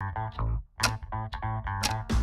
Thank you.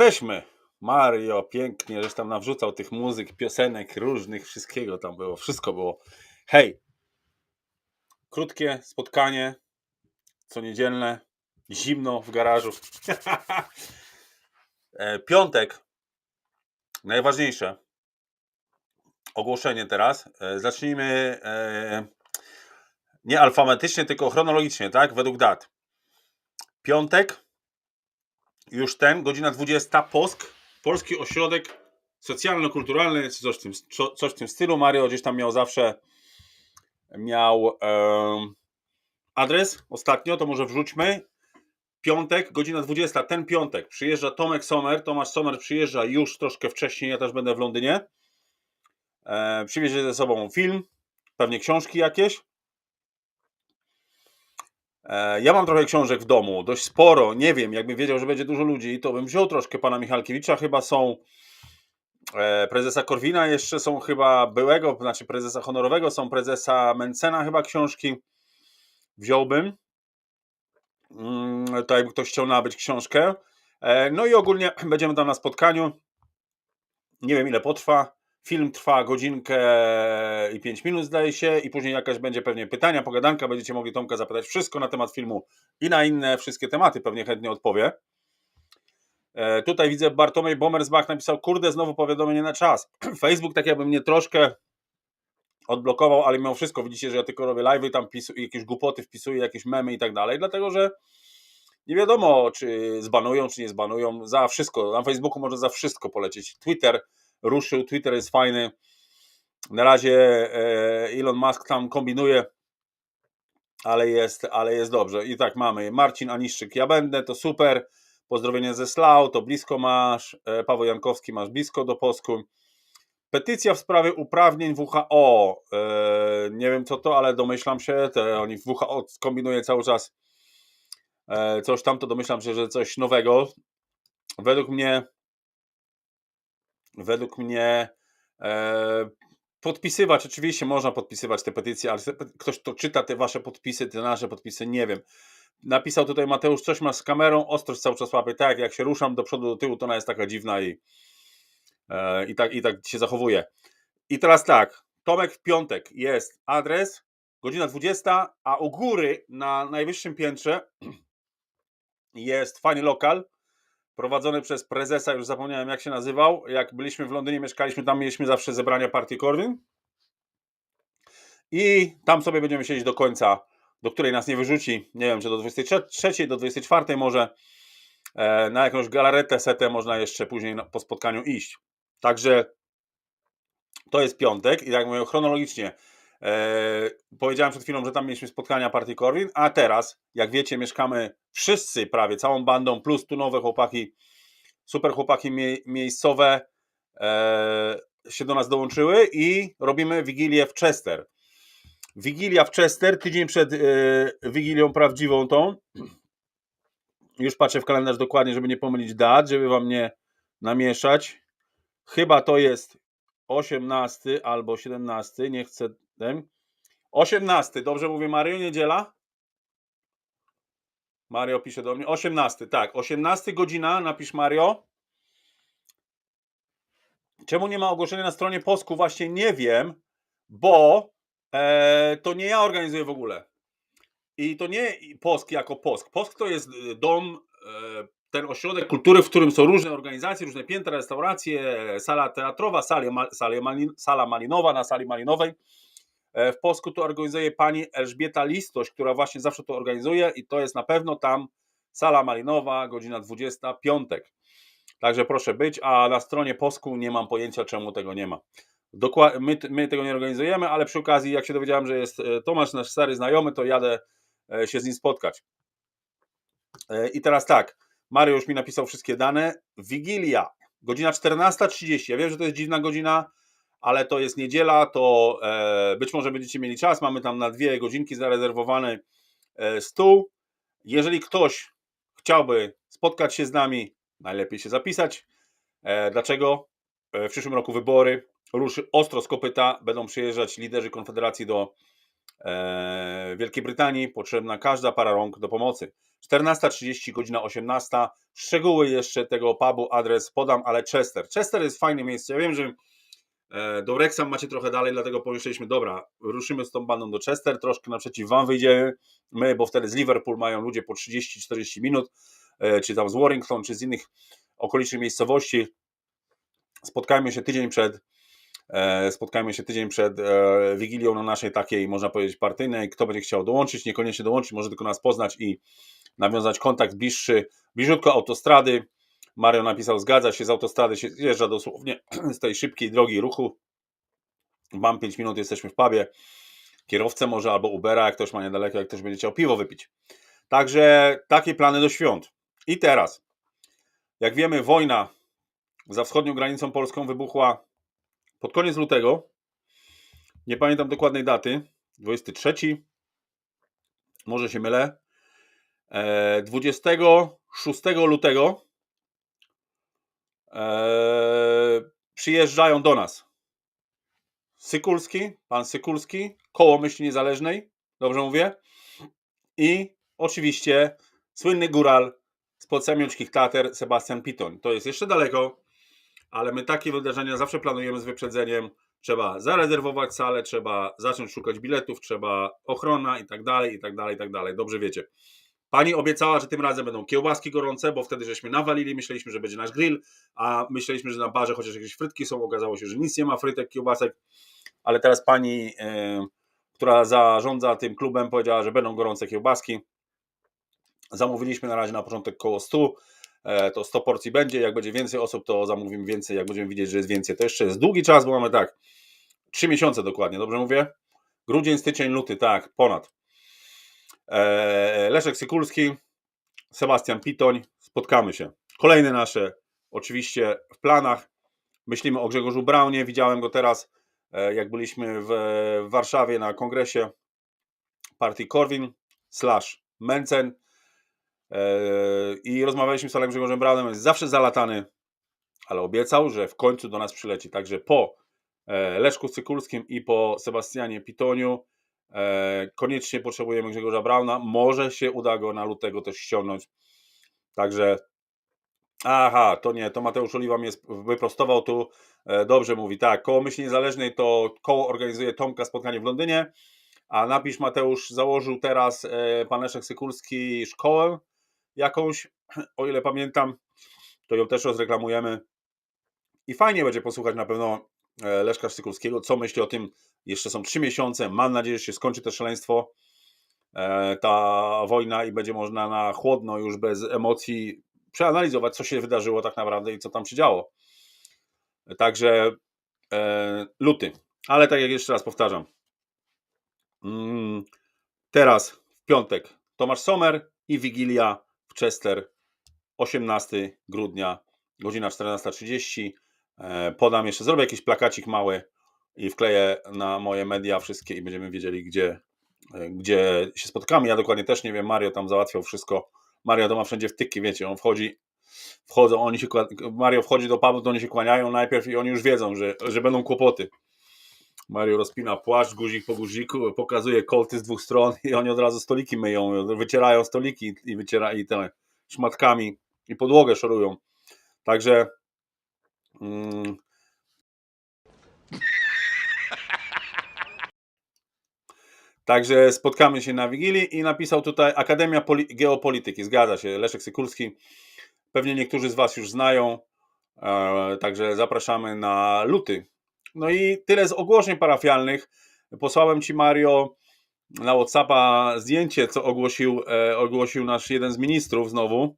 Jesteśmy. Mario, pięknie, żeś tam nawrzucał tych muzyk, piosenek różnych, wszystkiego tam było, wszystko było. Hej, krótkie spotkanie, co niedzielne, zimno w garażu. E, Piątek, najważniejsze, ogłoszenie teraz. E, Zacznijmy e, nie alfabetycznie, tylko chronologicznie, tak, według dat. Piątek, już ten, godzina 20, POSK, Polski Ośrodek Socjalno-Kulturalny, coś w tym, co- coś w tym stylu. Mario gdzieś tam miał zawsze miał adres ostatnio, to może wrzućmy. Piątek, godzina 20, ten piątek przyjeżdża Tomek Sommer, Tomasz Sommer przyjeżdża już troszkę wcześniej, ja też będę w Londynie. E, przywiezie ze sobą film, pewnie książki jakieś. E, Ja mam trochę książek w domu, dość sporo. Nie wiem, jakbym wiedział, że będzie dużo ludzi, to bym wziął troszkę pana Michalkiewicza. Chyba są e, prezesa Korwina, jeszcze są chyba byłego, znaczy prezesa honorowego, są prezesa Mencena, chyba książki. Wziąłbym. Mm, To jakby ktoś chciał nabyć książkę. E, No i ogólnie będziemy tam na spotkaniu. Nie wiem ile potrwa. Film trwa godzinkę i 5 minut, zdaje się, i później jakaś będzie pewnie pytania, pogadanka. Będziecie mogli Tomka zapytać wszystko na temat filmu i na inne wszystkie tematy. Pewnie chętnie odpowie. E, tutaj widzę Bartłomiej Bomersbach napisał: Kurde, znowu powiadomienie na czas. Facebook tak jakby mnie troszkę odblokował, ale mimo wszystko widzicie, że ja tylko robię live'y, tam pisu, jakieś głupoty wpisuję, jakieś memy i tak dalej, dlatego że nie wiadomo, czy zbanują, czy nie zbanują. Za wszystko. Na Facebooku może za wszystko polecieć. Twitter ruszył, Twitter jest fajny. Na razie e, Elon Musk tam kombinuje, ale jest, ale jest dobrze. I tak mamy Marcin Aniszczyk, ja będę, to super. Pozdrowienia ze Slau, to blisko masz. E, Paweł Jankowski, masz blisko do Posku. Petycja w sprawie uprawnień WHO. E, nie wiem co to, ale domyślam się, te, oni WHO kombinuje cały czas coś tam, to domyślam się, że coś nowego. Według mnie według mnie e, podpisywać, oczywiście można podpisywać te petycje, ale ktoś to czyta te wasze podpisy, te nasze podpisy, nie wiem. Napisał tutaj Mateusz, coś ma z kamerą, ostrość cały czas łapie, tak, jak się ruszam do przodu, do tyłu, to ona jest taka dziwna i, e, i, tak, i tak się zachowuje. I teraz tak, Tomek w piątek jest adres, godzina 20, a u góry na najwyższym piętrze jest fajny lokal, prowadzony przez prezesa, już zapomniałem jak się nazywał. Jak byliśmy w Londynie, mieszkaliśmy tam, mieliśmy zawsze zebrania partii Korwin. I tam sobie będziemy siedzieć do końca, do której nas nie wyrzuci. Nie wiem, czy do 23, do 24 może. E, Na jakąś galaretę, setę można jeszcze później po spotkaniu iść. Także to jest piątek i jak mówię chronologicznie. E, powiedziałem przed chwilą, że tam mieliśmy spotkania partii Korwin, a teraz, jak wiecie, mieszkamy wszyscy prawie, całą bandą, plus tu nowe chłopaki, super chłopaki mie- miejscowe, e, się do nas dołączyły i robimy Wigilię w Chester. Wigilia w Chester, tydzień przed yy, Wigilią prawdziwą tą. Już patrzę w kalendarz dokładnie, żeby nie pomylić dat, żeby wam nie namieszać. Chyba to jest 18 albo 17, nie chcę. 18, dobrze mówię Mario, niedziela? Mario pisze do mnie. 18, tak. 18 godzina, napisz Mario. Czemu nie ma ogłoszenia na stronie Posku? Właśnie nie wiem, bo e, to nie ja organizuję w ogóle. I to nie Posk jako Posk. Posk to jest y, dom, e, ten ośrodek kultury, w którym są różne organizacje, różne piętra, restauracje, sala teatrowa, sala, ma- sala, malin, sala malinowa na sali malinowej. E, W Polsku to organizuje pani Elżbieta Listoś, która właśnie zawsze to organizuje i to jest na pewno tam sala malinowa, godzina 20, piątek. Także proszę być, a na stronie Posku nie mam pojęcia, czemu tego nie ma. My, my tego nie organizujemy, ale przy okazji, jak się dowiedziałem, że jest e, Tomasz, nasz stary znajomy, to jadę e, się z nim spotkać. I teraz tak, Mario już mi napisał wszystkie dane. Wigilia, godzina 14.30. Ja wiem, że to jest dziwna godzina, ale to jest niedziela, to e, być może będziecie mieli czas. Mamy tam na dwie godzinki zarezerwowany e, stół. Jeżeli ktoś chciałby spotkać się z nami, najlepiej się zapisać. E, dlaczego? W przyszłym roku wybory. Ruszy ostro z kopyta. Będą przyjeżdżać liderzy Konfederacji do Wielkiej Brytanii. Potrzebna każda para rąk do pomocy. 14.30, godzina 18. Szczegóły jeszcze tego pubu, adres podam, ale Chester. Chester jest fajne miejsce. Ja wiem, że do Wrexham macie trochę dalej, dlatego pomyśleliśmy, dobra, ruszymy z tą bandą do Chester, troszkę naprzeciw wam wyjdziemy, my, bo wtedy z Liverpool mają ludzie po 30-40 minut, e, czy tam z Warrington, czy z innych okolicznych miejscowości. Spotkajmy się tydzień przed e, spotkajmy się tydzień przed e, Wigilią no naszej takiej, można powiedzieć, partyjnej. Kto będzie chciał dołączyć, niekoniecznie dołączyć, może tylko nas poznać i nawiązać kontakt bliższy, bliżutko autostrady. Mario napisał, zgadza się, z autostrady się zjeżdża dosłownie z tej szybkiej drogi ruchu. Mam 5 minut, jesteśmy w pubie. Kierowcę może albo Ubera, jak ktoś ma niedaleko, jak ktoś będzie chciał piwo wypić. Także takie plany do świąt. I teraz, jak wiemy, wojna za wschodnią granicą polską wybuchła pod koniec lutego. Nie pamiętam dokładnej daty. 23. Może się mylę. E, 26 lutego e, przyjeżdżają do nas Sykulski, pan Sykulski, koło myśli niezależnej, dobrze mówię, i oczywiście słynny góral z podsamiuczkich Tater, Sebastian Pitoń. To jest jeszcze daleko, ale my takie wydarzenia zawsze planujemy z wyprzedzeniem. Trzeba zarezerwować salę, trzeba zacząć szukać biletów, trzeba ochrona i tak dalej, i tak dalej, i tak dalej. Dobrze wiecie. Pani obiecała, że tym razem będą kiełbaski gorące, bo wtedy żeśmy nawalili, myśleliśmy, że będzie nasz grill, a myśleliśmy, że na barze chociaż jakieś frytki są, okazało się, że nic nie ma frytek, kiełbasek, ale teraz pani, e, która zarządza tym klubem, powiedziała, że będą gorące kiełbaski. Zamówiliśmy na razie na początek koło 100, e, to 100 porcji będzie, jak będzie więcej osób, to zamówimy więcej, jak będziemy widzieć, że jest więcej. To jeszcze jest długi czas, bo mamy tak, 3 miesiące dokładnie, dobrze mówię? Grudzień, styczeń, luty, tak, ponad. E, Leszek Sykulski, Sebastian Pitoń, spotkamy się. Kolejne nasze, oczywiście w planach. Myślimy o Grzegorzu Braunie, widziałem go teraz, e, jak byliśmy w, Warszawie na kongresie partii Korwin slash Mencen e, i rozmawialiśmy z panem Grzegorzem Braunem, jest zawsze zalatany, ale obiecał, że w końcu do nas przyleci. Także po Leszku Sykulskim i po Sebastianie Pitoniu koniecznie potrzebujemy Grzegorza Brauna. Może się uda go na lutego też ściągnąć. Także. Aha, to nie, to Mateusz Oliwa mnie wyprostował tu. E, dobrze mówi, tak. Koło Myśli Niezależnej to koło organizuje Tomka spotkanie w Londynie. A napisz Mateusz, założył teraz e, pan Leszek Sykulski szkołę jakąś, o ile pamiętam, to ją też rozreklamujemy. I fajnie będzie posłuchać na pewno e, Leszka Sykulskiego, co myśli o tym. Jeszcze są trzy miesiące. Mam nadzieję, że się skończy to szaleństwo, e, ta wojna i będzie można na chłodno, już bez emocji przeanalizować, co się wydarzyło tak naprawdę i co tam się działo. Także e, luty. Ale tak jak jeszcze raz powtarzam, mm, teraz w piątek Tomasz Sommer i Wigilia w Chester 18 grudnia, godzina 14.30. E, Podam jeszcze, zrobię jakiś plakacik mały i wkleję na moje media wszystkie i będziemy wiedzieli, gdzie, e, gdzie się spotkamy. Ja dokładnie też nie wiem, Mario tam załatwiał wszystko. Mario to ma wszędzie wtyki, wiecie, on wchodzi, wchodzą, oni się, Mario wchodzi do pubu, to oni się kłaniają najpierw i oni już wiedzą, że, że będą kłopoty. Mario rozpina płaszcz, guzik po guziku, pokazuje kolty z dwóch stron i oni od razu stoliki myją, wycierają stoliki i wyciera i te szmatkami i podłogę szorują. Także mm, Także spotkamy się na Wigilii i napisał tutaj Akademia Poli- Geopolityki. Zgadza się, Leszek Sykulski. Pewnie niektórzy z Was już znają, e, także zapraszamy na luty. No i tyle z ogłoszeń parafialnych. Posłałem Ci, Mario, na Whatsappa zdjęcie, co ogłosił, e, ogłosił nasz jeden z ministrów znowu.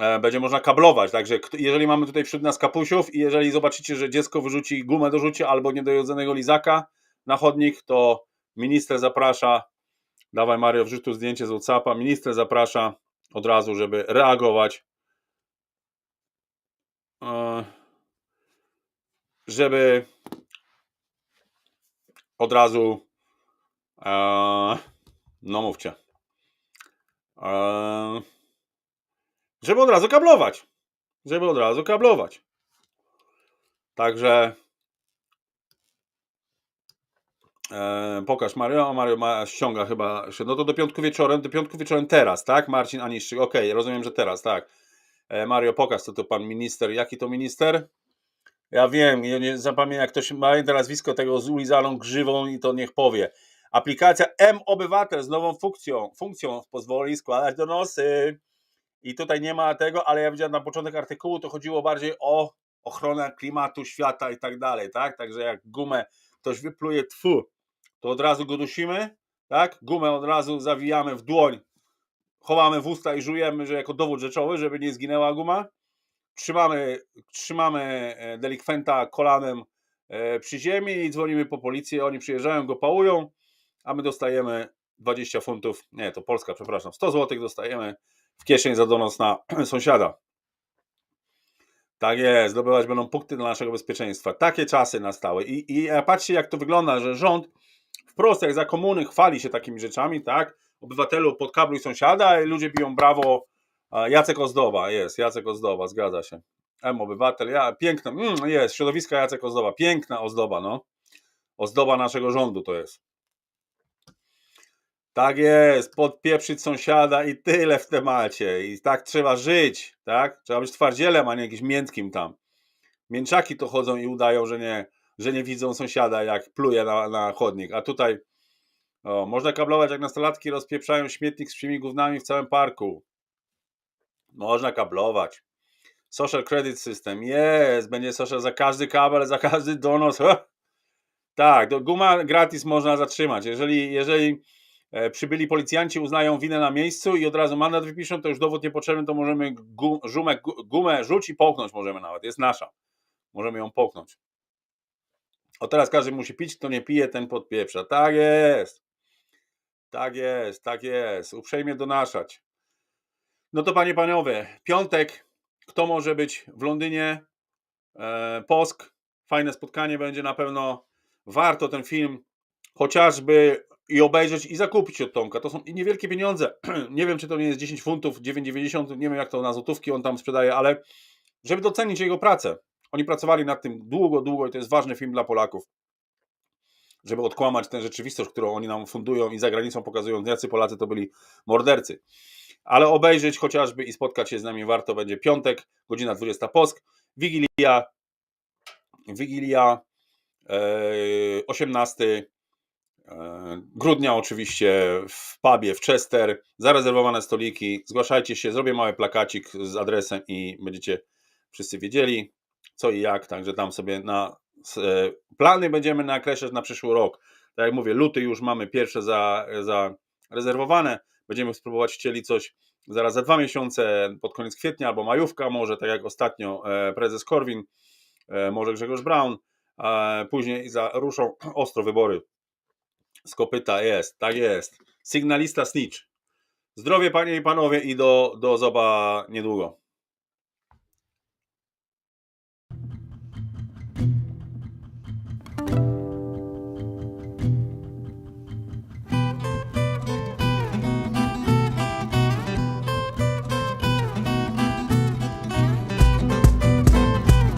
E, Będzie można kablować, także jeżeli mamy tutaj wśród nas kapusiów i jeżeli zobaczycie, że dziecko wyrzuci gumę do rzucia albo niedojedzonego lizaka na chodnik, to minister zaprasza, dawaj Mario, wrzuć tu zdjęcie z Whatsappa, minister zaprasza od razu, żeby reagować, E, żeby od razu e, no mówcie e, żeby od razu kablować żeby od razu kablować także e, pokaż Mario, Mario ma, ściąga chyba no to do piątku wieczorem, do piątku wieczorem teraz, tak? Marcin Aniszczyk, okej, rozumiem, że teraz, tak e, Mario, pokaż, co to pan minister, jaki to minister? Ja wiem, ja nie zapamiętam, jak ktoś ma nazwisko tego z ulizaną grzywą i to niech powie. Aplikacja M-Obywatel z nową funkcją, funkcją pozwoli składać donosy. I tutaj nie ma tego, ale ja widziałem na początek artykułu, to chodziło bardziej o ochronę klimatu, świata i tak dalej, tak? Także jak gumę ktoś wypluje tfu, to od razu go dusimy, tak? Gumę od razu zawijamy w dłoń, chowamy w usta i żujemy, że jako dowód rzeczowy, żeby nie zginęła guma trzymamy, trzymamy e, delikwenta kolanem e, przy ziemi i dzwonimy po policję, oni przyjeżdżają, go pałują, a my dostajemy 20 funtów, nie, to Polska, przepraszam, 100 zł dostajemy w kieszeń za donos na sąsiada. Tak jest, zdobywać będą punkty dla naszego bezpieczeństwa. Takie czasy nastały. I, i patrzcie, jak to wygląda, że rząd wprost, jak za komuny, chwali się takimi rzeczami, tak? Obywatelu podkabluj sąsiada i ludzie biją brawo. Jacek Ozdoba, jest, Jacek Ozdoba, zgadza się. M obywatel, ja, piękna, mm, jest, środowiska Jacek Ozdoba, piękna ozdoba, no. Ozdoba naszego rządu to jest. Tak jest, podpieprzyć sąsiada i tyle w temacie. I tak trzeba żyć, tak? Trzeba być twardzielem, a nie jakimś miętkim tam. Mięczaki to chodzą i udają, że nie, że nie widzą sąsiada, jak pluje na, na chodnik. A tutaj o, można kablować, jak nastolatki rozpieprzają śmietnik z psimi gównami w całym parku. Można kablować. Social Credit System, jest, będzie social za każdy kabel, za każdy donos. Tak, do, guma gratis można zatrzymać. Jeżeli, jeżeli przybyli policjanci uznają winę na miejscu i od razu mandat wypiszą, to już dowód niepotrzebny, to możemy gu, gu, gumę rzuć i połknąć możemy nawet, jest nasza. Możemy ją połknąć. O teraz każdy musi pić, kto nie pije, ten podpieprza. Tak jest. Tak jest, tak jest. Uprzejmie donaszać. No to panie, panowie, piątek, kto może być w Londynie? E, Posk, fajne spotkanie będzie na pewno. Warto ten film chociażby i obejrzeć i zakupić od Tomka. To są niewielkie pieniądze. nie wiem, czy to nie jest 10 funtów, 9,90, nie wiem jak to na złotówki on tam sprzedaje, ale żeby docenić jego pracę. Oni pracowali nad tym długo, długo i to jest ważny film dla Polaków. Żeby odkłamać tę rzeczywistość, którą oni nam fundują i za granicą pokazują, jacy Polacy to byli mordercy ale obejrzeć chociażby i spotkać się z nami warto będzie piątek, godzina 20 Posk, Wigilia, Wigilia e, 18 e, grudnia oczywiście w pubie w Chester, zarezerwowane stoliki, zgłaszajcie się, zrobię mały plakacik z adresem i będziecie wszyscy wiedzieli co i jak, także tam sobie na e, plany będziemy nakreślać na przyszły rok. Tak jak mówię, luty już mamy pierwsze za, zarezerwowane, będziemy spróbować chcieli coś zaraz za dwa miesiące, pod koniec kwietnia albo majówka, może tak jak ostatnio e, prezes Korwin, e, może Grzegorz Braun, e, później za, ruszą ostro wybory z kopyta, jest, tak jest, sygnalista snitch. Zdrowie panie i panowie i do, do zoba niedługo.